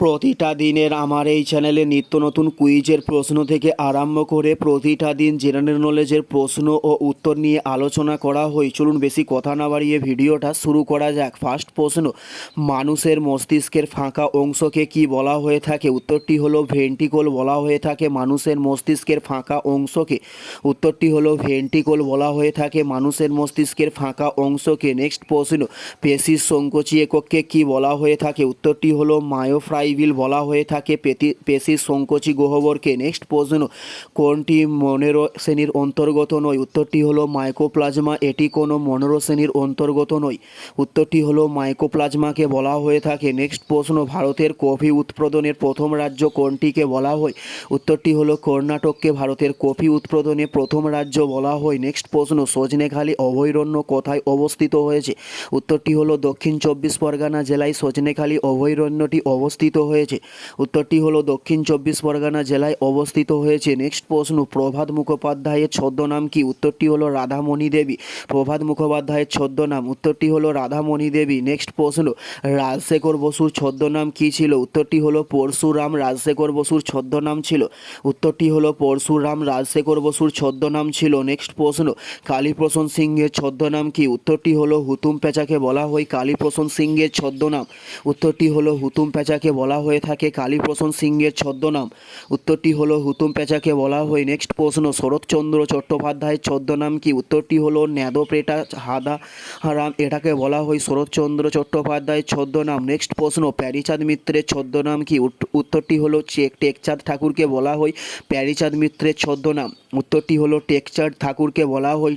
প্রতিটা দিনের আমার এই চ্যানেলে নিত্য নতুন কুইজের প্রশ্ন থেকে আরম্ভ করে প্রতিটা দিন জেনারেল নলেজের প্রশ্ন ও উত্তর নিয়ে আলোচনা করা হয়। চলুন বেশি কথা না বাড়িয়ে ভিডিওটা শুরু করা যাক। ফার্স্ট প্রশ্ন, মানুষের মস্তিষ্কের ফাঁকা অংশকে কি বলা হয়ে থাকে? উত্তরটি হলো, ভেন্টিকল বলা হয়ে থাকে মানুষের মস্তিষ্কের ফাঁকা অংশকে। উত্তরটি হলো, ভেন্টিকল বলা হয়ে থাকে মানুষের মস্তিষ্কের ফাঁকা অংশকে। নেক্সট প্রশ্ন, পেশির সংকোচী একককে কি বলা হয়ে থাকে? উত্তরটি হলো মায়োফ্রাইভিল বলা হয়ে থাকে পেশির সংকোচী গহ্বরকে নেক্সট প্রশ্ন, কোনটি মনেরো শ্রেণির অন্তর্গত নয়? উত্তরটি হলো মাইকোপ্লাজমা, এটি কোনো মনোরো শ্রেণির অন্তর্গত নয়। উত্তরটি হলো মাইকোপ্লাজমাকে বলা হয়ে থাকে। নেক্সট প্রশ্ন, ভারতের কফি উৎপাদনের প্রথম রাজ্য কোনটিকে বলা হয়? উত্তরটি হলো কর্ণাটককে ভারতের কফি উৎপাদনে প্রথম রাজ্য বলা হয়। নেক্সট প্রশ্ন, সজনেখালি অভয়ারণ্য কোথায় অবস্থিত হয়েছে? উত্তরটি হলো দক্ষিণ চব্বিশ পরগনা জেলায় সজনেখালি অভয়ারণ্যটি অবস্থিত হয়েছে। উত্তরটি হলো দক্ষিণ চব্বিশ পরগনা জেলায় অবস্থিত হয়েছে। নেক্সট প্রশ্ন, প্রভাত মুখোপাধ্যায়ের ছদ্মনাম কি? উত্তরটি হলো রাধামণি দেবী। প্রভাত মুখোপাধ্যায়ের ছদ্মনাম, উত্তরটি হলো রাধামণি দেবী। নেক্সট প্রশ্ন, রাজশেখর বসুর ছদ্মনাম কি ছিল? উত্তরটি হলো পরশুরাম রাজশেখর বসুর ছদ্মনাম ছিল। উত্তরটি হলো পরশুরাম রাজশেখর বসুর ছদ্মনাম ছিল। নেক্সট প্রশ্ন, কালীপ্রসন্ন সিংহের ছদ্মনাম কি? উত্তরটি হলো হুতুম পেঁচাকে বলা হয় কালীপ্রসন সিংহের ছদ্মনাম। উত্তরটি হলো হুতুম পেঁচাকে বলা হয়ে থাকে কালীপ্রসন্ন সিংহের ছদ্মনাম। উত্তরটি হলো হুতুম পেঁচাকে বলা হয় নেক্সট প্রশ্ন, শরৎচন্দ্র চট্টোপাধ্যায়ের ছদ্মনাম কি? উত্তরটি হলো ন্যাদোপ্রেটা হাদা হারাম এটাকে বলা হয় শরৎচন্দ্র চট্টোপাধ্যায়ের ছদ্মনাম। নেক্সট প্রশ্ন, প্যারিচাঁদ মিত্রের ছদ্মনাম কি? উত্তরটি হলো চেক টেকচাঁদ ঠাকুরকে বলা হয় প্যারিচাঁদ মিত্রের ছদ্মনাম। উত্তরটি হলো টেকচাঁদ ঠাকুরকে বলা হয়